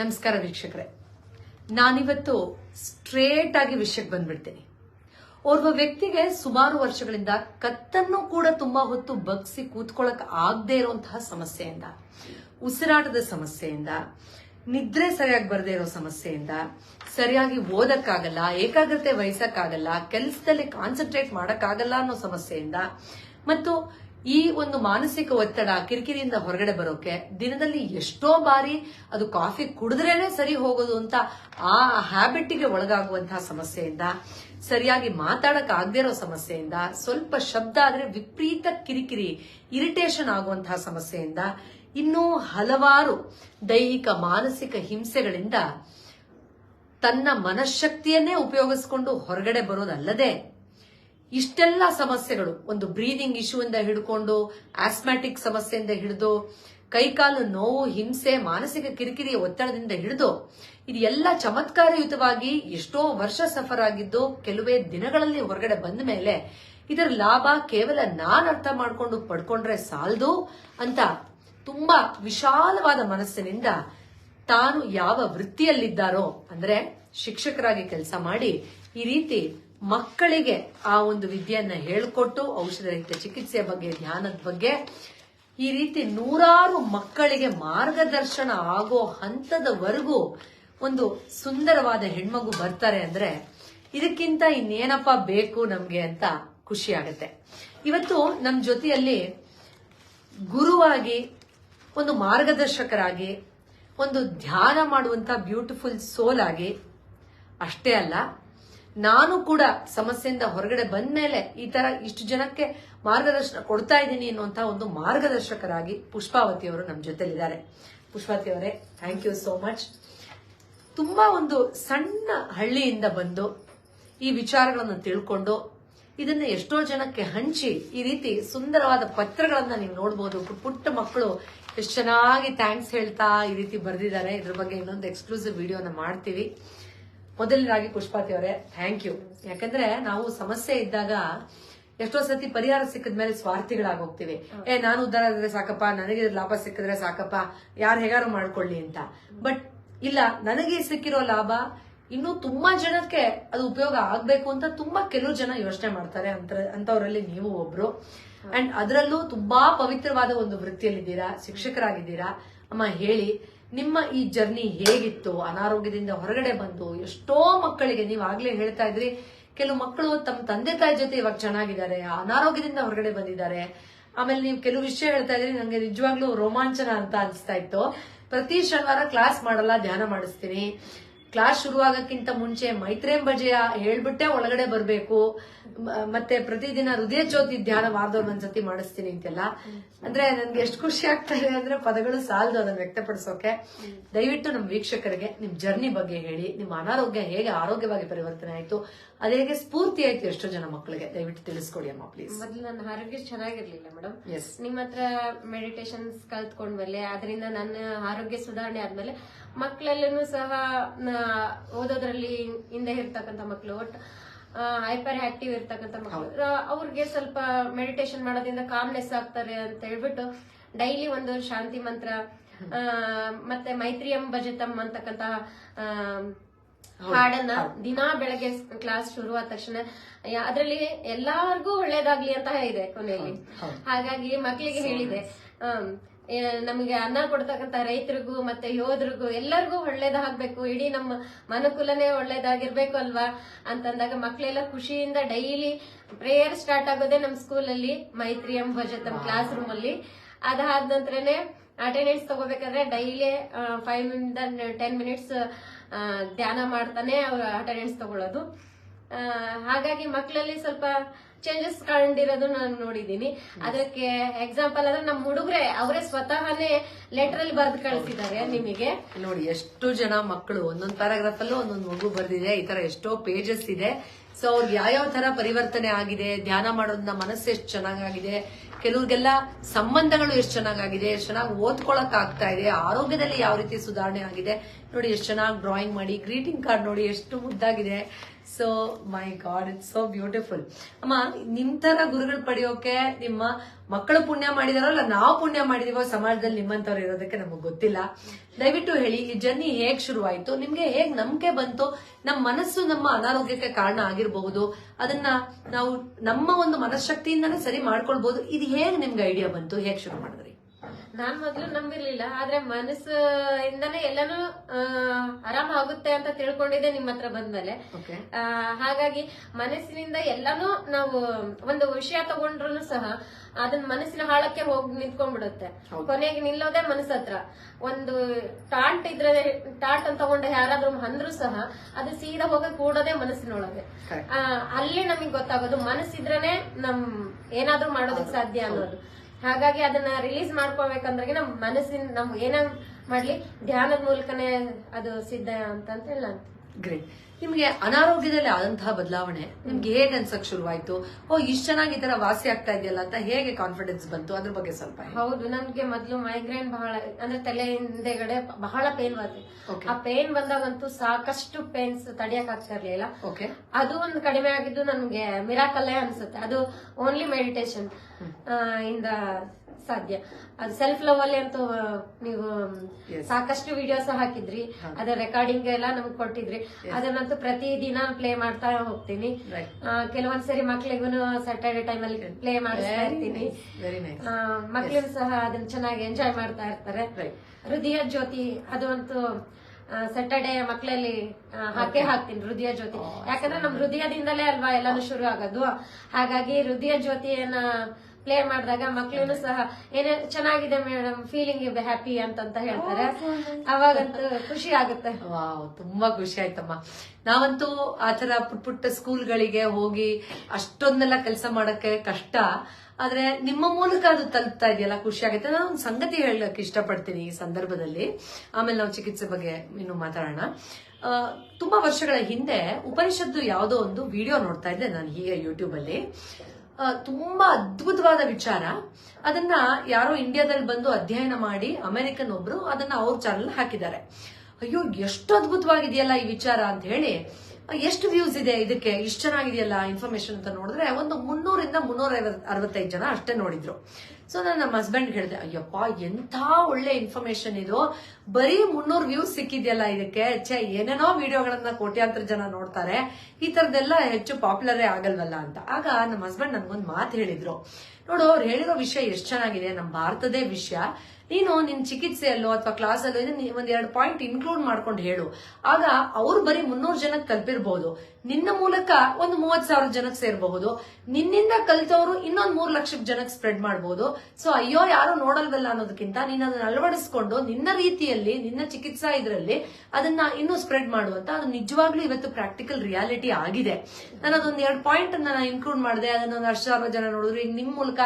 ನಮಸ್ಕಾರ ವೀಕ್ಷಕರೇ. ನಾನಿವತ್ತು ಸ್ಟ್ರೇಟ್ ಆಗಿ ವಿಷಯಕ್ಕೆ ಬಂದ್ಬಿಡ್ತೀನಿ. ಓರ್ವ ವ್ಯಕ್ತಿಗೆ ಸುಮಾರು ವರ್ಷಗಳಿಂದ ಕತ್ತನ್ನು ಕೂಡ ತುಂಬಾ ಹೊತ್ತು ಬಗ್ಸಿ ಕೂತ್ಕೊಳ್ಳಕ್ ಆಗದೆ ಇರುವಂತಹ ಸಮಸ್ಯೆಯಿಂದ, ಉಸಿರಾಟದ ಸಮಸ್ಯೆಯಿಂದ, ನಿದ್ರೆ ಸರಿಯಾಗಿ ಬರದೇ ಇರೋ ಸಮಸ್ಯೆಯಿಂದ, ಸರಿಯಾಗಿ ಓದಕ್ಕಾಗಲ್ಲ, ಏಕಾಗ್ರತೆ ವಹಿಸಕ್ಕಾಗಲ್ಲ, ಕೆಲಸದಲ್ಲಿ ಕಾನ್ಸಂಟ್ರೇಟ್ ಮಾಡಕ್ಕಾಗಲ್ಲ ಅನ್ನೋ ಸಮಸ್ಯೆಯಿಂದ, ಮತ್ತು ಈ ಒಂದು ಮಾನಸಿಕ ಒತ್ತಡ ಕಿರಿಕಿರಿಯಿಂದ ಹೊರಗಡೆ ಬರೋಕೆ ದಿನದಲ್ಲಿ ಎಷ್ಟೋ ಬಾರಿ ಅದು ಕಾಫಿ ಕುಡಿದ್ರೇನೆ ಸರಿ ಹೋಗೋದು ಅಂತ ಆ ಹ್ಯಾಬಿಟ್ಗೆ ಒಳಗಾಗುವಂತಹ ಸಮಸ್ಯೆಯಿಂದ, ಸರಿಯಾಗಿ ಮಾತಾಡಕ್ ಆಗದೇ ಇರೋ ಸಮಸ್ಯೆಯಿಂದ, ಸ್ವಲ್ಪ ಶಬ್ದ ಆದ್ರೆ ವಿಪರೀತ ಕಿರಿಕಿರಿ, ಇರಿಟೇಷನ್ ಆಗುವಂತಹ ಸಮಸ್ಯೆಯಿಂದ, ಇನ್ನೂ ಹಲವಾರು ದೈಹಿಕ, ಮಾನಸಿಕ ಹಿಂಸೆಗಳಿಂದ ತನ್ನ ಮನಃಶಕ್ತಿಯನ್ನೇ ಉಪಯೋಗಿಸಿಕೊಂಡು ಹೊರಗಡೆ ಬರೋದಲ್ಲದೆ ಇಷ್ಟೆಲ್ಲ ಸಮಸ್ಯೆಗಳು. ಒಂದು ಬ್ರೀದಿಂಗ್ ಇಶ್ಯೂ ಇಂದ ಹಿಡ್ಕೊಂಡು ಆಸ್ಮ್ಯಾಟಿಕ್ ಸಮಸ್ಯೆಯಿಂದ ಹಿಡಿದು, ಕೈಕಾಲು ನೋವು, ಹಿಂಸೆ, ಮಾನಸಿಕ ಕಿರಿಕಿರಿಯ ಒತ್ತಡದಿಂದ ಹಿಡಿದು, ಇದು ಎಲ್ಲ ಚಮತ್ಕಾರಯುತವಾಗಿ ಎಷ್ಟೋ ವರ್ಷ ಸಫರ್ ಆಗಿದ್ದು, ಕೆಲವೇ ದಿನಗಳಲ್ಲಿ ಹೊರಗಡೆ ಬಂದ ಮೇಲೆ ಇದರ ಲಾಭ ಕೇವಲ ನಾನು ಅರ್ಥ ಮಾಡಿಕೊಂಡು ಪಡ್ಕೊಂಡ್ರೆ ಸಾಲದು ಅಂತ ತುಂಬಾ ವಿಶಾಲವಾದ ಮನಸ್ಸಿನಿಂದ ತಾನು ಯಾವ ವೃತ್ತಿಯಲ್ಲಿದ್ದಾರೋ, ಅಂದ್ರೆ ಶಿಕ್ಷಕರಾಗಿ ಕೆಲಸ ಮಾಡಿ ಈ ರೀತಿ ಮಕ್ಕಳಿಗೆ ಆ ಒಂದು ವಿದ್ಯೆಯನ್ನ ಹೇಳ್ಕೊಟ್ಟು ಔಷಧರಹಿತ ಚಿಕಿತ್ಸೆಯ ಬಗ್ಗೆ, ಧ್ಯಾನದ ಬಗ್ಗೆ ಈ ರೀತಿ ನೂರಾರು ಮಕ್ಕಳಿಗೆ ಮಾರ್ಗದರ್ಶನ ಆಗೋ ಹಂತದವರೆಗೂ ಒಂದು ಸುಂದರವಾದ ಹೆಣ್ಮಗು ಬರ್ತಾರೆ ಅಂದ್ರೆ ಇದಕ್ಕಿಂತ ಇನ್ನೇನಪ್ಪ ಬೇಕು ನಮ್ಗೆ ಅಂತ ಖುಷಿ ಆಗುತ್ತೆ. ಇವತ್ತು ನಮ್ ಜೊತೆಯಲ್ಲಿ ಗುರುವಾಗಿ ಒಂದು ಮಾರ್ಗದರ್ಶಕರಾಗಿ, ಒಂದು ಧ್ಯಾನ ಮಾಡುವಂತ ಬ್ಯೂಟಿಫುಲ್ ಸೋಲ್ ಆಗಿ, ಅಷ್ಟೇ ಅಲ್ಲ ನಾನು ಕೂಡ ಸಮಸ್ಯೆಯಿಂದ ಹೊರಗಡೆ ಬಂದ ಮೇಲೆ ಈ ತರ ಇಷ್ಟು ಜನಕ್ಕೆ ಮಾರ್ಗದರ್ಶನ ಕೊಡ್ತಾ ಇದ್ದೀನಿ ಅನ್ನುವಂತ ಒಂದು ಮಾರ್ಗದರ್ಶಕರಾಗಿ ಪುಷ್ಪಾವತಿ ಅವರು ನಮ್ಮ ಜೊತೆಲಿದ್ದಾರೆ. ಪುಷ್ಪಾವತಿ ಅವರೇ ಥ್ಯಾಂಕ್ ಯು ಸೋ ಮಚ್ ತುಂಬಾ ಒಂದು ಸಣ್ಣ ಹಳ್ಳಿಯಿಂದ ಬಂದು ಈ ವಿಚಾರಗಳನ್ನು ತಿಳ್ಕೊಂಡು ಇದನ್ನ ಎಷ್ಟೋ ಜನಕ್ಕೆ ಹಂಚಿ ಈ ರೀತಿ ಸುಂದರವಾದ ಪತ್ರಗಳನ್ನ ನೀವು ನೋಡಬಹುದು ಪುಟ್ಟ ಮಕ್ಕಳು ಎಷ್ಟು ಚೆನ್ನಾಗಿ ಥ್ಯಾಂಕ್ಸ್ ಹೇಳ್ತಾ ಈ ರೀತಿ ಬರೆದಿದ್ದಾರೆ. ಇದ್ರ ಬಗ್ಗೆ ಇನ್ನೊಂದು ಎಕ್ಸ್ಕ್ಲೂಸಿವ್ ವಿಡಿಯೋನ ಮಾಡ್ತೀವಿ. ಮೊದಲನೇದಾಗಿ ಪುಷ್ಪಾತಿ ಅವರೇ ಥ್ಯಾಂಕ್ ಯು ಯಾಕಂದ್ರೆ ನಾವು ಸಮಸ್ಯೆ ಇದ್ದಾಗ ಎಷ್ಟೋ ಸತಿ ಪರಿಹಾರ ಸಿಕ್ಕಿದ ಮೇಲೆ ಸ್ವಾರ್ಥಿಗಳಾಗಿ ಹೋಗ್ತೀವಿ. ಏ ನಾನು ಉದ್ದಾರ ಆದ್ರೆ ಸಾಕಪ್ಪ ನನಗೆ ಲಾಭ ಸಿಕ್ಕಿದ್ರೆ ಸಾಕಪ್ಪ ಯಾರು ಹೇಗಾರು ಮಾಡ್ಕೊಳ್ಳಿ ಅಂತ. ಬಟ್ ಇಲ್ಲ ನನಗೆ ಸಿಕ್ಕಿರೋ ಲಾಭ ಇನ್ನು ತುಂಬಾ ಜನಕ್ಕೆ ಅದು ಉಪಯೋಗ ಆಗ್ಬೇಕು ಅಂತ ತುಂಬಾ ಕೆಲವು ಜನ ಯೋಚನೆ ಮಾಡ್ತಾರೆ ಅಂತ ಅಂತವರಲ್ಲಿ ನೀವು ಒಬ್ರು. ಅಂಡ್ ಅದರಲ್ಲೂ ತುಂಬಾ ಪವಿತ್ರವಾದ ಒಂದು ವೃತ್ತಿಯಲ್ಲಿದ್ದೀರಾ ಶಿಕ್ಷಕರಾಗಿದ್ದೀರಾ ಅಮ್ಮ ಹೇಳಿ ನಿಮ್ಮ ಈ ಜರ್ನಿ ಹೇಗಿತ್ತು? ಅನಾರೋಗ್ಯದಿಂದ ಹೊರಗಡೆ ಬಂತು ಎಷ್ಟೋ ಮಕ್ಕಳಿಗೆ ನೀವು ಆಗ್ಲೇ ಹೇಳ್ತಾ ಇದ್ರಿ. ಕೆಲವು ಮಕ್ಕಳು ತಮ್ಮ ತಂದೆ ತಾಯಿ ಜೊತೆ ಇವಾಗ ಚೆನ್ನಾಗಿದ್ದಾರೆ, ಅನಾರೋಗ್ಯದಿಂದ ಹೊರಗಡೆ ಬಂದಿದ್ದಾರೆ. ಆಮೇಲೆ ನೀವು ಕೆಲವು ವಿಷಯ ಹೇಳ್ತಾ ಇದ್ರಿ, ನಂಗೆ ನಿಜವಾಗ್ಲೂ ರೋಮಾಂಚನ ಅಂತ ಅನಿಸ್ತಾ ಇತ್ತು. ಪ್ರತಿ ಶನಿವಾರ ಕ್ಲಾಸ್ ಮಾಡಲ್ಲ, ಧ್ಯಾನ ಮಾಡಿಸ್ತೀನಿ. ಕ್ಲಾಸ್ ಶುರುವಾಗಕ್ಕಿಂತ ಮುಂಚೆ ಮೈತ್ರೇಂ ಭಜೆಯ ಹೇಳ್ಬಿಟ್ಟೆ ಒಳಗಡೆ ಬರಬೇಕು. ಮತ್ತೆ ಪ್ರತಿದಿನ ಹೃದಯ ಜ್ಯೋತಿ ಧ್ಯಾನ ವಾರದವ್ರು ಒಂದ್ಸತಿ ಮಾಡಿಸ್ತೀನಿ ಅಂತೆಲ್ಲ. ಅಂದ್ರೆ ನನ್ಗೆ ಎಷ್ಟು ಖುಷಿ ಆಗ್ತಾ ಇದೆ ಅಂದ್ರೆ ಪದಗಳು ಸಾಲದು ಅದನ್ನ ವ್ಯಕ್ತಪಡಿಸೋಕೆ. ದಯವಿಟ್ಟು ನಮ್ಮ ವೀಕ್ಷಕರಿಗೆ ನಿಮ್ ಜರ್ನಿ ಬಗ್ಗೆ ಹೇಳಿ ನಿಮ್ಮ ಅನಾರೋಗ್ಯ ಹೇಗೆ ಆರೋಗ್ಯವಾಗಿ ಪರಿವರ್ತನೆ ಆಯ್ತು ಅದೇ ಹೇಗೆ ಸ್ಫೂರ್ತಿ ಆಯ್ತು ಎಷ್ಟೋ ಜನ ಮಕ್ಕಳಿಗೆ ದಯವಿಟ್ಟು ತಿಳಿಸ್ಕೊಡಿ ಅಮ್ಮ ಪ್ಲೀಸ್ ಮೊದಲು ನನ್ನ ಆರೋಗ್ಯ ಚೆನ್ನಾಗಿರ್ಲಿಲ್ಲ ಮೇಡಮ್. ಎಸ್ ನಿಮ್ಮ ಹತ್ರ ಮೆಡಿಟೇಷನ್ಸ್ ಕಲ್ತ್ಕೊಂಡ್ಮೇಲೆ ಅದರಿಂದ ನನ್ನ ಆರೋಗ್ಯ ಸುಧಾರಣೆ ಆದ್ಮೇಲೆ ಮಕ್ಕಳಲ್ಲೂ ಸಹ ಓದೋದ್ರಲ್ಲಿ ಹಿಂದೆ ಇರ್ತಕ್ಕಂಥ ಮಕ್ಕಳು ಒಟ್ಟು ಹೈಪರ್ ಆಕ್ಟಿವ್ ಇರ್ತಕ್ಕಂಥ ಮಕ್ಕಳು ಅವ್ರಿಗೆ ಸ್ವಲ್ಪ ಮೆಡಿಟೇಷನ್ ಮಾಡೋದ್ರಿಂದ ಕಾಮ್ನೆಸ್ ಆಗ್ತಾರೆ ಅಂತ ಹೇಳ್ಬಿಟ್ಟು ಡೈಲಿ ಒಂದು ಶಾಂತಿ ಮಂತ್ರ ಮತ್ತೆ ಮೈತ್ರಿಯಂ ಭಜತಂ ಅಂತಕ್ಕಂಥ ಆ, ಹಾಡನ್ನ ದಿನಾ ಬೆಳಗ್ಗೆ ಕ್ಲಾಸ್ ಶುರು ಆದ ತಕ್ಷಣ ಅದರಲ್ಲಿ ಎಲ್ಲಾರ್ಗೂ ಒಳ್ಳೇದಾಗ್ಲಿ ಅಂತ ಇದೆ ಕೊನೆಯಲ್ಲಿ. ಹಾಗಾಗಿ ಮಕ್ಕಳಿಗೆ ಹೇಳಿದೆ. ನಮಗೆ ಅನ್ನ ಕೊಡ್ತಕ್ಕಂಥ ರೈತರಿಗೂ ಮತ್ತೆ ಯೋಧರಿಗೂ ಎಲ್ಲರಿಗೂ ಒಳ್ಳೇದಾಗ್ಬೇಕು. ಇಡೀ ನಮ್ಮ ಮನುಕುಲನೇ ಒಳ್ಳೇದಾಗಿರ್ಬೇಕು ಅಲ್ವಾ? ಅಂತಂದಾಗ ಮಕ್ಕಳೆಲ್ಲ ಖುಷಿಯಿಂದ ಡೈಲಿ ಪ್ರೇಯರ್ ಸ್ಟಾರ್ಟ್ ಆಗೋದೇ ನಮ್ಮ ಸ್ಕೂಲಲ್ಲಿ ಮೈತ್ರಿಯಂ ಭಜತಂ ಕ್ಲಾಸ್ ರೂಮ್ ಅಲ್ಲಿ ಅದಾದ ನಂತರನೇ ಅಟೆಂಡೆನ್ಸ್ ತಗೋಬೇಕಾದ್ರೆ ಡೈಲಿ ಫೈವ್ ಇಂದ ಟೆನ್ ಮಿನಿಟ್ಸ್ ಧ್ಯಾನ ಮಾಡ್ತಾನೆ ಅವ್ರ ಅಟೆಂಡೆನ್ಸ್ ತಗೊಳ್ಳೋದು ಹಾಗಾಗಿ ಮಕ್ಕಳಲ್ಲಿ ಸ್ವಲ್ಪ ಚೇಂಜಸ್ ಕಂಡಿರೋದು ನಾನು ನೋಡಿದೀನಿ ಅದಕ್ಕೆ ಎಕ್ಸಾಂಪಲ್ ಅಂದ್ರೆ ನಮ್ಮ ಹುಡುಗ್ರೆ, ಅವರೇ ಸ್ವತಃನೇ ಲೆಟರ್ ಅಲ್ಲಿ ಬರೆದು ಕಳಿಸಿದ್ದಾರೆ ನಿಮಗೆ. ನೋಡಿ, ಎಷ್ಟು ಜನ ಮಕ್ಕಳು, ಒಂದೊಂದು ಪ್ಯಾರಾಗ್ರಾಫ್ ಅಲ್ಲೂ ಒಂದೊಂದು ಮಗು ಬರ್ದಿದೆ, ಈ ತರ ಎಷ್ಟೋ ಪೇಜಸ್ ಇದೆ. ಸೊ ಅವ್ರಿಗೆ ಯಾವ್ಯಾವ ತರ ಪರಿವರ್ತನೆ ಆಗಿದೆ, ಧ್ಯಾನ ಮಾಡೋದ್ರಿಂದ ಮನಸ್ಸು ಎಷ್ಟು ಚೆನ್ನಾಗಾಗಿದೆ, ಕೆಲವ್ರಿಗೆಲ್ಲ ಸಂಬಂಧಗಳು ಎಷ್ಟು ಚೆನ್ನಾಗಾಗಿದೆ, ಎಷ್ಟು ಚೆನ್ನಾಗಿ ಓದ್ಕೊಳಕ್ ಆಗ್ತಾ ಇದೆ, ಆರೋಗ್ಯದಲ್ಲಿ ಯಾವ ರೀತಿ ಸುಧಾರಣೆ ಆಗಿದೆ, ನೋಡಿ, ಎಷ್ಟು ಚೆನ್ನಾಗಿ ಡ್ರಾಯಿಂಗ್ ಮಾಡಿ ಗ್ರೀಟಿಂಗ್ ಕಾರ್ಡ್ ನೋಡಿ, ಎಷ್ಟು ಮುದ್ದಾಗಿದೆ. So my god it's so beautiful ಅಮ್ಮ, ನಿಮ್ ತರ ಗುರುಗಳು ಪಡೆಯೋಕೆ ನಿಮ್ಮ ಮಕ್ಕಳು ಪುಣ್ಯ ಮಾಡಿದಾರೋ ಅಲ್ಲ ನಾವು ಪುಣ್ಯ ಮಾಡಿದೀವೋ ಸಮಾಜದಲ್ಲಿ ನಿಮ್ಮಂತವ್ರು ಇರೋದಕ್ಕೆ ನಮಗೆ ಗೊತ್ತಿಲ್ಲ. ದಯವಿಟ್ಟು ಹೇಳಿ, ಈ ಜರ್ನಿ ಹೇಗ್ ಶುರುವಾಯ್ತು? ನಿಮ್ಗೆ ಹೇಗ್ ನಂಬಿಕೆ ಬಂತು? ನಮ್ಮ ಮನಸ್ಸು ನಮ್ಮ ಅನಾರೋಗ್ಯಕ್ಕೆ ಕಾರಣ ಆಗಿರಬಹುದು. ಅದನ್ನ ನಾವು ನಮ್ಮ ಒಂದು ಮನಶಕ್ತಿಯಿಂದಾನೇ ಸರಿ ಮಾಡ್ಕೊಳ್ಬಹುದು ಇದು ಹೇಗ್ ನಿಮ್ಗೆ ಐಡಿಯಾ ಬಂತು? ಹೇಗ್ ಶುರು ಮಾಡಿದ್ರಿ? ನಾನ್ ಮೊದ್ಲು ನಂಬಿರ್ಲಿಲ್ಲ ಆದ್ರೆ ಮನಸ್ಸು ಇಂದಾನೆ ಎಲ್ಲಾನು ಆ, ಆರಾಮ ಆಗುತ್ತೆ ಅಂತ ತಿಳ್ಕೊಂಡಿದ್ದೆ ನಿಮ್ ಹತ್ರ ಬಂದ್ಮೇಲೆ. ಆ, ಹಾಗಾಗಿ ಮನಸ್ಸಿನಿಂದ ಎಲ್ಲಾನು ನಾವು ಒಂದು ವಿಷಯ ತಗೊಂಡ್ರು ಸಹ ಅದನ್ನ ಮನಸ್ಸಿನ ಹಾಳಕ್ಕೆ ಹೋಗಿ ನಿಂತ್ಕೊಂಡ್ಬಿಡುತ್ತೆ. ಕೊನೆಗೆ ನಿಲ್ಲೋದೇ ಮನಸ್ಸ ಹತ್ರ ಒಂದು ಟಾಂಟ್ ಇದ್ರೆ ಟಾಟ್ ಅಂತ ತಗೊಂಡು ಯಾರಾದ್ರೂ ಅಂದ್ರು ಸಹ ಅದು ಸೀದಾ ಹೋಗಿ ಕೂಡೋದೇ ಮನಸ್ಸಿನೊಳಗೆ. ಅಲ್ಲಿ ನಮಗ್ ಅಲ್ಲೇ ನಮಗೆ ಗೊತ್ತಾಗೋದು ಮನಸ್ಸಿದ್ರೇನೆ ನಮ್ ಏನಾದ್ರೂ ಮಾಡೋದಕ್ ಸಾಧ್ಯ ಅನ್ನೋದು. ಹಾಗಾಗಿ ಅದನ್ನ ರಿಲೀಸ್ ಮಾಡ್ಕೋಬೇಕಂದ್ರೆ ನಮ್ ಮನಸ್ಸಿನ ನಮ್ ಏನ ಮಾಡ್ಲಿ ಧ್ಯಾನದ ಮೂಲಕನೇ ಅದು ಸಿದ್ಧ ಅಂತ ಅಂತ ಹೇಳಿ ಗ್ರೇಟ್ ನಿಮ್ಗೆ ಅನಾರೋಗ್ಯದಲ್ಲಿ ಆದಂತಹ ಬದಲಾವಣೆ ನಿಮ್ಗೆ ಹೇಗೆ ಅನ್ಸಕ್ ಶುರುವಾಯ್ತು? ಓ ಇಷ್ಟು ಚೆನ್ನಾಗಿ ಈ ತರ ವಾಸಿ ಆಗ್ತಾ ಇದೆಯಲ್ಲ ಅಂತ ಹೇಗೆ ಕಾನ್ಫಿಡೆನ್ಸ್ ಬಂತು? ಅದ್ರ ಬಗ್ಗೆ ಸ್ವಲ್ಪ ಹೇಳಿ. ಹೌದು ನನ್ಗೆ ಮೊದಲು ಮೈಗ್ರೇನ್ ಬಹಳ ಅಂದ್ರೆ ತಲೆ ಹಿಂದೆಗಡೆ ಬಹಳ ಪೇನ್ ಬರ್ತದೆ ಆ ಪೇನ್ ಬಂದಾಗಂತೂ ಸಾಕಷ್ಟು ಪೇನ್ಸ್ ತಡಿಯಕ್ ಆಗ್ತಾ ಇರ್ಲಿಲ್ಲ. ಓಕೆ ಅದು ಒಂದು ಕಡಿಮೆ ಆಗಿದ್ದು ನನ್ಗೆ ಮಿರಾಕಲ್ಲೇ ಅನ್ಸುತ್ತೆ. ಅದು ಓನ್ಲಿ ಮೆಡಿಟೇಷನ್ ಇಂದ ಸಾಧ್ಯ. ಅದು ಸೆಲ್ಫ್ ಲವ್ ಅಲ್ಲಿ ಅಂತೂ ನೀವು. ಸಾಕಷ್ಟು ವಿಡಿಯೋಸ್ ಹಾಕಿದ್ರಿ. ಅದರ ರೆಕಾರ್ಡಿಂಗ್ ಎಲ್ಲ ನಮ್ಗೆ ಕೊಟ್ಟಿದ್ರಿ. ಅದನ್ನಂತೂ ಪ್ರತಿ ದಿನ ಪ್ಲೇ ಮಾಡ್ತಾ ಹೋಗ್ತೀನಿ. ಕೆಲವೊಂದ್ಸರಿ ಮಕ್ಳಿಗೂ ಸಾಟರ್ಡೆ ಟೈಮ್ ಅಲ್ಲಿ ಪ್ಲೇ ಮಾಡ್ತಾ ಇರ್ತೀನಿ. ಮಕ್ಳು ಸಹ ಅದನ್ನ ಚೆನ್ನಾಗಿ ಎಂಜಾಯ್ ಮಾಡ್ತಾ ಇರ್ತಾರೆ. ಹೃದಯ ಜ್ಯೋತಿ ಅದು ಅಂತೂ ಸ್ಯಾಟರ್ಡೆ ಮಕ್ಕಳಲ್ಲಿ ಹಾಕೇ ಹಾಕ್ತೀನಿ ಹೃದಯ ಜ್ಯೋತಿ. ಯಾಕಂದ್ರೆ ನಮ್ ಹೃದಯದಿಂದಲೇ ಅಲ್ವಾ ಎಲ್ಲಾನು ಶುರು ಆಗೋದು. ಹಾಗಾಗಿ ಹೃದಯ ಜ್ಯೋತಿಯನ್ನ ಪ್ಲೇ ಮಾಡಿದಾಗ ಮಕ್ಕಳು ಸಹ ಏನೇ ಚೆನ್ನಾಗಿದೆ ಮೇಡಮ್ ಫೀಲಿಂಗ್ ಹ್ಯಾಪಿ ಅಂತ ಹೇಳ್ತಾರೆ. ಅವಾಗಂತೂ ಖುಷಿ ಆಗುತ್ತೆ. ತುಂಬಾ ಖುಷಿ ಆಯ್ತಮ್ಮ. ನಾವಂತೂ ಆತರ ಪುಟ್ ಪುಟ್ಟ ಸ್ಕೂಲ್ಗಳಿಗೆ ಹೋಗಿ ಅಷ್ಟೊಂದೆಲ್ಲ ಕೆಲಸ ಮಾಡಕ್ಕೆ ಕಷ್ಟ. ಆದ್ರೆ ನಿಮ್ಮ ಮೂಲಕ ಅದು ತಲುಪ್ತಾ ಇದೆಯಲ್ಲ ಖುಷಿ ಆಗುತ್ತೆ. ನಾನು ಒಂದು ಸಂಗತಿ ಹೇಳಕ್ ಇಷ್ಟಪಡ್ತೀನಿ ಈ ಸಂದರ್ಭದಲ್ಲಿ. ಆಮೇಲೆ ನಾವು ಚಿಕಿತ್ಸೆ ಬಗ್ಗೆ ಇನ್ನು ಮಾತಾಡೋಣ. ತುಂಬಾ ವರ್ಷಗಳ ಹಿಂದೆ ಉಪನಿಷತ್ತು ಯಾವುದೋ ಒಂದು ವಿಡಿಯೋ ನೋಡ್ತಾ ಇದ್ದೆ ನಾನು ಹೀಗೆ ಯೂಟ್ಯೂಬ್ ಅಲ್ಲಿ. ತುಂಬಾ ಅದ್ಭುತವಾದ ವಿಚಾರ. ಅದನ್ನ ಯಾರೋ ಇಂಡಿಯಾದಲ್ಲಿ ಬಂದು ಅಧ್ಯಯನ ಮಾಡಿ ಅಮೆರಿಕನ್ ಒಬ್ರು ಅದನ್ನ ಅವ್ರ ಚಾನಲ್ ಹಾಕಿದ್ದಾರೆ. ಅಯ್ಯೋ, ಎಷ್ಟು ಅದ್ಭುತವಾಗಿದೆಯಲ್ಲ ಈ ವಿಚಾರ ಅಂತ ಹೇಳಿ ಎಷ್ಟು ವ್ಯೂಸ್ ಇದೆ ಇದಕ್ಕೆ? ಇಷ್ಟು ಚೆನ್ನಾಗಿದೆಯಲ್ಲ ಇನ್ಫಾರ್ಮೇಶನ್ ಅಂತ ನೋಡಿದ್ರೆ ಒಂದು ಮುನ್ನೂರಿಂದ ಮುನ್ನೂರ ಅರವತ್ತೈದು ಜನ ಅಷ್ಟೇ ನೋಡಿದ್ರು. ಸೊ ನಾನು ನಮ್ಮ ಹಸ್ಬೆಂಡ್ ಹೇಳಿದೆ, ಅಯ್ಯಪ್ಪ, ಎಂಥ ಒಳ್ಳೆ ಇನ್ಫಾರ್ಮೇಶನ್ ಇದು. ಬರೀ ಮುನ್ನೂರು ವ್ಯೂಸ್ ಸಿಕ್ಕಿದೆಯಲ್ಲ ಇದಕ್ಕೆ? ಛೇ, ಏನೇನೋ ವಿಡಿಯೋಗಳನ್ನ ಕೋಟ್ಯಾಂತರ ಜನ ನೋಡ್ತಾರೆ. ಈ ತರದೆಲ್ಲ ಹೆಚ್ಚು ಪಾಪ್ಯುಲರೇ ಆಗಲ್ವಲ್ಲ ಅಂತ. ಆಗ ನಮ್ಮ ಹಸ್ಬೆಂಡ್ ನನ್ಗೊಂದು ಮಾತು ಹೇಳಿದ್ರು. ನೋಡು, ಅವ್ರು ಹೇಳಿರೋ ವಿಷಯ ಎಷ್ಟು ಚೆನ್ನಾಗಿದೆ ನಮ್ಮ ಭಾರತದೇ ವಿಷಯ. ನೀನು ನಿನ್ ಚಿಕಿತ್ಸೆಯಲ್ಲೋ ಅಥವಾ ಕ್ಲಾಸಲ್ಲೋ ಇದನ್ನ ಒಂದ್ ಎರಡು ಪಾಯಿಂಟ್ ಇನ್ಕ್ಲೂಡ್ ಮಾಡ್ಕೊಂಡು ಹೇಳು. ಆಗ ಅವ್ರು ಬರೀ ಮುನ್ನೂರು ಜನಕ್ಕೆ ತಲುಪಿರ್ಬಹುದು ನಿನ್ನ ಮೂಲಕ ಒಂದು ಮೂವತ್ ಸಾವಿರ ಜನಕ್ಕೆ ಸೇರಬಹುದು. ನಿನ್ನಿಂದ ಕಲಿತವರು ಇನ್ನೊಂದ್ ಮೂರ್ ಲಕ್ಷ ಜನಕ್ಕೆ ಸ್ಪ್ರೆಡ್ ಮಾಡಬಹುದು ಸೊ ಅಯ್ಯೋ, ಯಾರು ನೋಡಲ್ವಲ್ಲ ಅನ್ನೋದಕ್ಕಿಂತ ನೀನ್ ಅದನ್ನ ಅಳವಡಿಸಿಕೊಂಡು ನಿನ್ನ ರೀತಿಯಲ್ಲಿ, ನಿನ್ನ ಚಿಕಿತ್ಸಾ ಇದರಲ್ಲಿ ಅದನ್ನ ಇನ್ನೂ ಸ್ಪ್ರೆಡ್ ಮಾಡುವಂತ ಅದು ನಿಜವಾಗ್ಲೂ ಇವತ್ತು ಪ್ರಾಕ್ಟಿಕಲ್ ರಿಯಾಲಿಟಿ ಆಗಿದೆ. ನಾನು ಅದೊಂದು ಎರಡು ಪಾಯಿಂಟ್ ನಾನು ಇನ್ಕ್ಲೂಡ್ ಮಾಡಿದೆ. ಅದನ್ನ ಒಂದು ಅಷ್ಟು ಸಾವಿರ ಜನ ನೋಡಿದ್ರು. ಈಗ ನಿಮ್ ಮೂಲಕ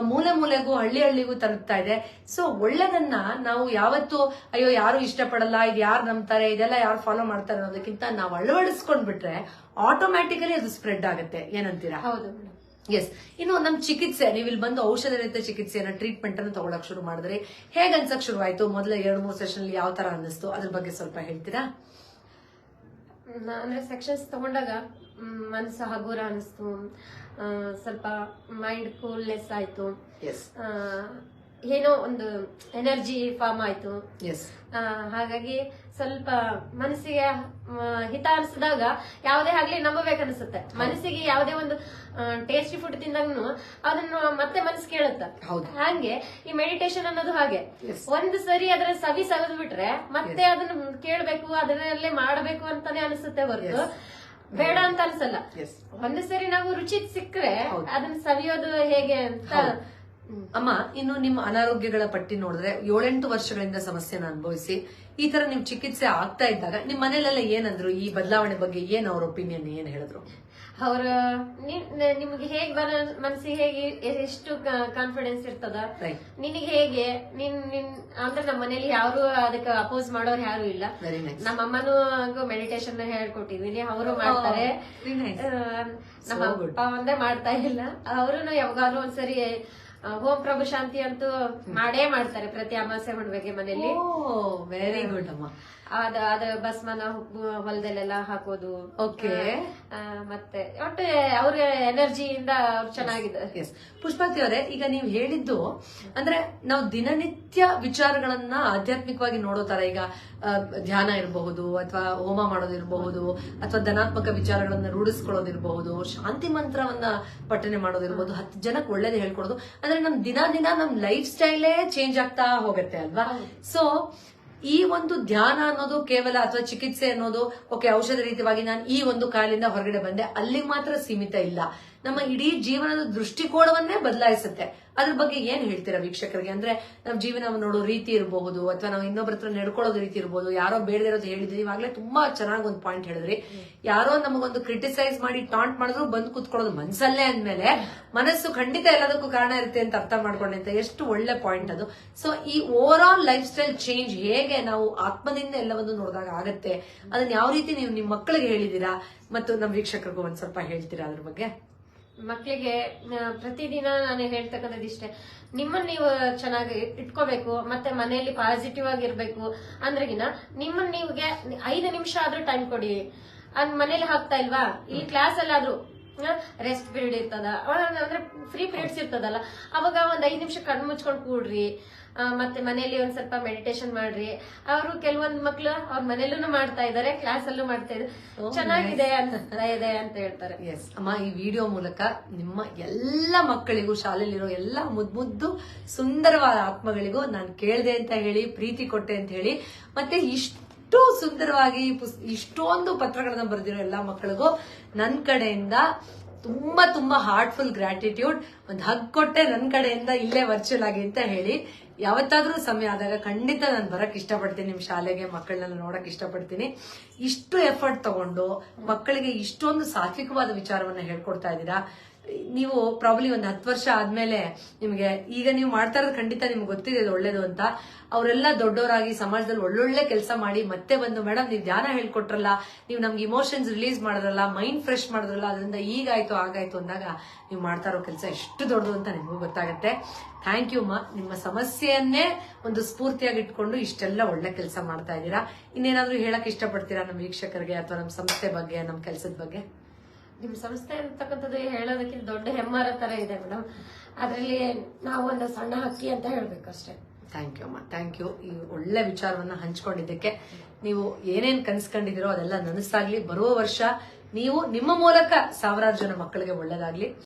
ಮೂಲೆ ಮೂಲೆಗೂ, ಹಳ್ಳಿ ಹಳ್ಳಿಗೂ ತಲುಪ್ತಾ ಇದೆ. ಸೊ ಒಳ್ಳೆದನ್ನ ನಾವು ಯಾವತ್ತು, ಅಯ್ಯೋ, ಯಾರು ಇಷ್ಟಪಡಲ್ಲ ಇದು ಯಾರು ನಂಬ್ತಾರೆ, ಇದೆಲ್ಲ ಯಾರು ಫಾಲೋ ಮಾಡ್ತಾರೆ ಅನ್ನೋದಕ್ಕಿಂತ ನಾವು ಅಳವಡಿಸ್ಕೊಂಡ್ಬಿಟ್ರೆ ಆಟೋಮ್ಯಾಟಿಕಲಿ ಅದು ಸ್ಪ್ರೆಡ್ ಆಗುತ್ತೆ. ಏನಂತೀರಾ? ಹೌದು ಎಸ್ ಇನ್ನು ನಮ್ ಚಿಕಿತ್ಸೆ ನೀವು ಇಲ್ಲಿ ಬಂದು ಔಷಧ ರಹಿತ ಚಿಕಿತ್ಸೆಯನ್ನ ಟ್ರೀಟ್ಮೆಂಟ್ ಅನ್ನು ತಗೊಳಕ್ ಶುರು ಮಾಡಿದ್ರೆ ಹೇಗೆ ಅನ್ಸಕ್ ಶುರುವಾಯ್ತು? ಮೊದಲ ಎರಡು ಮೂರು ಸೆಷನ್ ಯಾವ ತರ ಅನ್ನಿಸ್ತು? ಅದ್ರ ಬಗ್ಗೆ ಸ್ವಲ್ಪ ಹೇಳ್ತೀರಾ? ಅಂದ್ರೆ ಸೆಕ್ಷನ್ಸ್ ತಗೊಂಡಾಗ ಮನಸ್ಸು ಹಗುರ ಅನಿಸ್ತು ಸ್ವಲ್ಪ ಮೈಂಡ್ ಕೂಲ್ನೆಸ್ ಆಯ್ತು. ಏನೋ ಒಂದು ಎನರ್ಜಿ ಫಾರ್ಮ್ ಆಯ್ತು. ಎಸ್ ಹಾಗಾಗಿ ಸ್ವಲ್ಪ ಮನಸ್ಸಿಗೆ ಹಿತ ಅನಿಸಿದಾಗ ಯಾವುದೇ ಆಗ್ಲಿ ನಂಬಬೇಕನ್ಸುತ್ತೆ. ಮನಸ್ಸಿಗೆ ಯಾವುದೇ ಒಂದು ಟೇಸ್ಟಿ ಫುಡ್ ತಿಂದಾಗ್ನು ಅದನ್ನು ಮತ್ತೆ ಮನಸ್ಸು ಕೇಳುತ್ತ. ಹೌದು. ಹಾಗೆ ಈ ಮೆಡಿಟೇಷನ್ ಅನ್ನೋದು ಹಾಗೆ. ಒಂದು ಸರಿ ಅದರ ಸವಿ ಸವಿದು ಬಿಟ್ರೆ ಮತ್ತೆ ಅದನ್ನ ಕೇಳ್ಬೇಕು ಅದರಲ್ಲೇ ಮಾಡಬೇಕು ಅಂತಾನೆ ಅನಿಸುತ್ತೆ ಹೊರತು. ಬೇಡ ಅಂತ ಅನ್ಸಲ್ಲ. ಒಂದು ಸರಿ ನಾವು ರುಚಿ ಸಿಕ್ಕರೆ ಅದನ್ನ ಸವಿಯೋದು ಹೇಗೆ ಅಂತ. ಅಮ್ಮ ಇನ್ನು ನಿಮ್ಮ ಅನಾರೋಗ್ಯಗಳ ಪಟ್ಟಿ ನೋಡಿದ್ರೆ ಏಳೆಂಟು ವರ್ಷಗಳಿಂದ ಸಮಸ್ಯೆನ ಅನುಭವಿಸಿ ಈ ತರ ನೀವು ಚಿಕಿತ್ಸೆ ಆಗ್ತಾ ಇದ್ದಾಗ ನಿಮ್ ಮನೇಲೆಲ್ಲ ಏನಂದ್ರು ಈ ಬದಲಾವಣೆ ಬಗ್ಗೆ ಏನ್ ಅವ್ರ ಒಪಿನಿಯನ್ ಏನ್ ಹೇಳಿದ್ರು? ಅವ್ರ ನಿಮ್ಗೆ ಹೇಗ್ ಬರ ಮನ್ಸಿಗೆ ಹೇಗೆ ಎಷ್ಟು ಕಾನ್ಫಿಡೆನ್ಸ್ ಇರ್ತದ? ನಿನಗೆ ಹೇಗೆ? ನಿನ್ ನಿನ್ ಅಂದ್ರೆ ನಮ್ಮ ಮನೇಲಿ ಯಾರು ಅದಕ್ಕೆ ಅಪೋಸ್ ಮಾಡೋರು ಯಾರು ಇಲ್ಲ. ನಮ್ಮ ಅಮ್ಮನೂ ಹೇಳ್ಕೊಟ್ಟಿದೀನಿ ಹೇಳ್ಕೊಟ್ಟಿದೀನಿ ಅವರು ಮಾಡ್ತಾರೆ. very nice. ನಮ್ಮ ಅಪ್ಪ ಒಂದೇ ಮಾಡ್ತಾ ಇಲ್ಲ. ಅವರು ಯಾವಾಗಾದ್ರೂ ಒಂದ್ಸರಿ ಹೋಮ್ ಪ್ರಭು ಶಾಂತಿ ಅಂತೂ ಮಾಡೇ ಮಾಡ್ತಾರೆ ಪ್ರತಿ ಅಮಾವಾಸ್ಯೆ ಹುಣ್ಣಿಮೆಗೆ ಮನೆಯಲ್ಲಿ. ವೆರಿ ಗುಡ್ ಅಮ್ಮ. ಅದ ಅದ ಭಸ್ಮನ ಹೊಲದಲ್ಲೆಲ್ಲ ಹಾಕೋದು. ಓಕೆ ಮತ್ತೆ ಒಟ್ಟು ಅವ್ರ ಎನರ್ಜಿಯಿಂದ ಅವ್ರು ಚೆನ್ನಾಗಿದ್ದಾರೆ. ಎಸ್ ಪುಷ್ಪಾತಿ ಅವರೇ ಈಗ ನೀವು ಹೇಳಿದ್ದು ಅಂದ್ರೆ ನಾವು ದಿನನಿತ್ಯ ವಿಚಾರಗಳನ್ನ ಆಧ್ಯಾತ್ಮಿಕವಾಗಿ ನೋಡೋ ತರ ಈಗ ಧ್ಯಾನ ಇರಬಹುದು ಅಥವಾ ಹೋಮ ಮಾಡೋದಿರಬಹುದು ಅಥವಾ ಧನಾತ್ಮಕ ವಿಚಾರಗಳನ್ನ ರೂಢಿಸ್ಕೊಳ್ಳೋದಿರಬಹುದು ಶಾಂತಿ ಮಂತ್ರವನ್ನ ಪಠನೆ ಮಾಡೋದಿರಬಹುದು ಹತ್ತು ಜನಕ್ಕೆ ಒಳ್ಳೇದು ಹೇಳ್ಕೊಡೋದು. ಅಂದ್ರೆ ನಮ್ ದಿನ ದಿನ ನಮ್ ಲೈಫ್ ಸ್ಟೈಲೇ ಚೇಂಜ್ ಆಗ್ತಾ ಹೋಗುತ್ತೆ ಅಲ್ವಾ? ಸೊ ಈ ಒಂದು ಧ್ಯಾನ ಅನ್ನೋದು ಕೇವಲ ಅಥವಾ ಚಿಕಿತ್ಸೆ ಅನ್ನೋದು, ಓಕೆ, ಔಷಧ ರೀತಿಯಾಗಿ ನಾನು ಈ ಒಂದು ಕಾಯಿಲೆಯಿಂದ ಹೊರಗಡೆ ಬಂದೆ ಅಲ್ಲಿಗೆ ಮಾತ್ರ ಸೀಮಿತ ಇಲ್ಲ. ನಮ್ಮ ಇಡೀ ಜೀವನದ ದೃಷ್ಟಿಕೋನವನ್ನೇ ಬದಲಾಯಿಸುತ್ತೆ. ಅದ್ರ ಬಗ್ಗೆ ಏನ್ ಹೇಳ್ತೀರಾ ವೀಕ್ಷಕರಿಗೆ? ಅಂದ್ರೆ ನಾವು ಜೀವನ ನೋಡೋ ರೀತಿ ಇರಬಹುದು, ಅಥವಾ ನಾವು ಇನ್ನೊಬ್ಬರ ಹತ್ರ ನಡ್ಕೊಳ್ಳೋದು ರೀತಿ ಇರಬಹುದು ಯಾರೋ ಬೇಡದಿರೋದು ಹೇಳಿದ್ರಿ ಇವಾಗಲೇ ತುಂಬಾ ಚೆನ್ನಾಗಿ ಒಂದು ಪಾಯಿಂಟ್ ಹೇಳಿದ್ರಿ. ಯಾರೋ ನಮಗೊಂದು ಕ್ರಿಟಿಸೈಸ್ ಮಾಡಿ ಟಾಂಟ್ ಮಾಡಿದ್ರು ಬಂದು ಕುತ್ಕೊಳ್ಳೋದು ಮನ್ಸಲ್ಲೇ ಅಂದ್ಮೇಲೆ ಮನಸ್ಸು ಖಂಡಿತ ಎಲ್ಲದಕ್ಕೂ ಕಾರಣ ಇರುತ್ತೆ ಅಂತ ಅರ್ಥ ಮಾಡ್ಕೊಂಡೆ ಅಂತ, ಎಷ್ಟು ಒಳ್ಳೆ ಪಾಯಿಂಟ್ ಅದು. ಸೊ ಈ overall lifestyle change ಹೇಗೆ ನಾವು ಆತ್ಮದಿಂದ ಎಲ್ಲವನ್ನು ನೋಡಿದಾಗ ಆಗತ್ತೆ, ಅದನ್ನ ಯಾವ ರೀತಿ ನೀವು ನಿಮ್ಮ ಮಕ್ಕಳಿಗೆ ಹೇಳಿದೀರಾ? ಮತ್ತು ನಮ್ಮ ವೀಕ್ಷಕರಿಗೂ ಒಂದ್ ಸ್ವಲ್ಪ ಹೇಳ್ತೀರಾ ಅದ್ರ ಬಗ್ಗೆ? ಮಕ್ಕಳಿಗೆ ಪ್ರತಿದಿನ ನಾನು ಹೇಳ್ತಕ್ಕಂಥದ್ದು ಇಷ್ಟೇ. ನಿಮ್ಮನ್ನ ನೀವು ಚೆನ್ನಾಗಿ ಇಟ್ಕೋಬೇಕು ಮತ್ತೆ ಮನೆಯಲ್ಲಿ ಪಾಸಿಟಿವ್ ಆಗಿರ್ಬೇಕು ಅಂದ್ರಗಿನ ನಿಮ್ಮನ್ನ ನೀವ್ಗೆ ಐದು ನಿಮಿಷ ಆದ್ರೂ ಟೈಮ್ ಕೊಡಿ. ಅದ್ ಮನೇಲಿ ಹಾಕ್ತಾ ಇಲ್ವಾ? ಈ ಕ್ಲಾಸ್ ಅಲ್ಲಾದ್ರೂ ರೆಸ್ಟ್ ಪೀರಿಯಡ್ ಇರ್ತದ. ಅಂದ್ರೆ ಫ್ರೀ ಪೀರಿಯಡ್ಸ್ ಇರ್ತದಲ್ಲ. ಅವಾಗ ಒಂದ್ ಐದು ನಿಮಿಷ ಕಣ್ಣು ಮುಚ್ಕೊಂಡ್ ಕೂಡ್ರಿ. ಮತ್ತೆ ಮನೆಯಲ್ಲಿ ಒಂದ್ ಸ್ವಲ್ಪ ಮೆಡಿಟೇಷನ್ ಮಾಡ್ರಿ. ಅವರು ಕೆಲವೊಂದ್ ಮಕ್ಳು ಅವ್ರ ಮನೇಲೂ ಮಾಡ್ತಾ ಇದಾರೆ ಕ್ಲಾಸ್ ಅಲ್ಲೂ ಮಾಡ್ತಾ ಇದ್ದಾರೆ ಚೆನ್ನಾಗಿದೆ ಅಂತ ಇದೆ ಅಂತ ಹೇಳ್ತಾರೆ. ಎಸ್ ಅಮ್ಮ ಈ ವಿಡಿಯೋ ಮೂಲಕ ನಿಮ್ಮ ಎಲ್ಲ ಮಕ್ಕಳಿಗೂ ಶಾಲೆಯಲ್ಲಿರೋ ಎಲ್ಲ ಮುದ್ ಮುದ್ದು ಸುಂದರವಾದ ಆತ್ಮಗಳಿಗೂ ನಾನು ಕೇಳ್ದೆ ಅಂತ ಹೇಳಿ ಪ್ರೀತಿ ಕೊಟ್ಟೆ ಅಂತ ಹೇಳಿ ಮತ್ತೆ ಇಷ್ಟು ಸುಂದರವಾಗಿ ಪುಸ್- ಇಷ್ಟೊಂದು ಪತ್ರಗಳನ್ನ ಬರೆದಿರೋ ಎಲ್ಲ ಮಕ್ಕಳಿಗೂ ನನ್ನ ಕಡೆಯಿಂದ ತುಂಬಾ ತುಂಬಾ ಹಾರ್ಟ್ಫುಲ್ ಗ್ರಾಟಿಟ್ಯೂಡ್ ಒಂದು ಹಗ್ ಕೊಟ್ಟೆ ನನ್ನ ಕಡೆಯಿಂದ ಇಲ್ಲೇ ವರ್ಚುವಲ್ ಆಗಿ ಅಂತ ಹೇಳಿ ಯಾವತ್ತಾದ್ರೂ ಸಮಯ ಆದಾಗ ಖಂಡಿತ ನಾನು ಬರಕ್ ಇಷ್ಟಪಡ್ತೀನಿ, ನಿಮ್ ಶಾಲೆಗೆ ಮಕ್ಕಳನ್ನೆಲ್ಲ ನೋಡಕ್ ಇಷ್ಟಪಡ್ತೀನಿ. ಇಷ್ಟು ಎಫರ್ಟ್ ತಗೊಂಡು ಮಕ್ಕಳಿಗೆ ಇಷ್ಟೊಂದು ಸಾತ್ವಿಕವಾದ ವಿಚಾರವನ್ನ ಹೇಳ್ಕೊಡ್ತಾ ಇದ್ದೀರಾ. ನೀವು ಪ್ರಾಬ್ಲಿ ಒಂದು ಹತ್ತು ವರ್ಷ ಆದ್ಮೇಲೆ ನಿಮಗೆ ಈಗ ನೀವು ಮಾಡ್ತಾ ಇರೋದು ಖಂಡಿತ ನಿಮ್ಗೆ ಗೊತ್ತಿದೆ ಅದು ಒಳ್ಳೇದು ಅಂತ. ಅವರೆಲ್ಲ ದೊಡ್ಡವರಾಗಿ ಸಮಾಜದಲ್ಲಿ ಒಳ್ಳೊಳ್ಳೆ ಕೆಲಸ ಮಾಡಿ ಮತ್ತೆ ಬಂದು, ಮೇಡಮ್, ನೀವು ಧ್ಯಾನ ಹೇಳ್ಕೊಟ್ರಲ್ಲ, ನೀವು ನಮ್ಗೆ ಇಮೋಷನ್ಸ್ ರಿಲೀಸ್ ಮಾಡಿದ್ರಲ್ಲ ಮೈಂಡ್ ಫ್ರೆಶ್ ಮಾಡಿದ್ರಲ್ಲ, ಅದರಿಂದ ಈಗಾಯ್ತು ಆಗಾಯ್ತು ಅಂದಾಗ ನೀವು ಮಾಡ್ತಾ ಇರೋ ಕೆಲಸ ಎಷ್ಟು ದೊಡ್ಡದು ಅಂತ ನಿಮಗೂ ಗೊತ್ತಾಗುತ್ತೆ. ಥ್ಯಾಂಕ್ ಯು ಮಾ. ನಿಮ್ಮ ಸಮಸ್ಯೆಯನ್ನೇ ಒಂದು ಸ್ಫೂರ್ತಿಯಾಗಿ ಇಟ್ಕೊಂಡು ಇಷ್ಟೆಲ್ಲ ಒಳ್ಳೆ ಕೆಲಸ ಮಾಡ್ತಾ ಇದ್ದೀರಾ. ಇನ್ನೇನಾದ್ರೂ ಹೇಳಕ್ ಇಷ್ಟಪಡ್ತೀರಾ ನಮ್ಮ ವೀಕ್ಷಕರಿಗೆ ಅಥವಾ ನಮ್ಮ ಸಂಸ್ಥೆ ಬಗ್ಗೆ, ನಮ್ಮ ಕೆಲಸದ ಬಗ್ಗೆ? ನಿಮ್ ಸಂಸ್ಥೆ ಅಂತಕ್ಕಂಥದ್ದು ಹೇಳೋದಕ್ಕಿಂತ ದೊಡ್ಡ ಹೆಮ್ಮರ ತರ ಇದೆ ಮೇಡಮ್ ಅದರಲ್ಲಿ ನಾವು ಒಂದು ಸಣ್ಣ ಹಕ್ಕಿ ಅಂತ ಹೇಳ್ಬೇಕು ಅಷ್ಟೇ ಥ್ಯಾಂಕ್ ಯು ಅಮ್ಮ ಥ್ಯಾಂಕ್ ಯು ಈ ಒಳ್ಳೆ ವಿಚಾರವನ್ನ ಹಂಚ್ಕೊಂಡಿದ್ದಕ್ಕೆ ನೀವು ಏನೇನ್ ಕನ್ಸ್ಕೊಂಡಿದಿರೋ ಅದೆಲ್ಲ ನನಸಾಗ್ಲಿ. ಬರುವ ವರ್ಷ ನೀವು ನಿಮ್ಮ ಮೂಲಕ ಸಾವಿರಾರು ಜನ ಮಕ್ಕಳಿಗೆ ಒಳ್ಳೇದಾಗ್ಲಿ.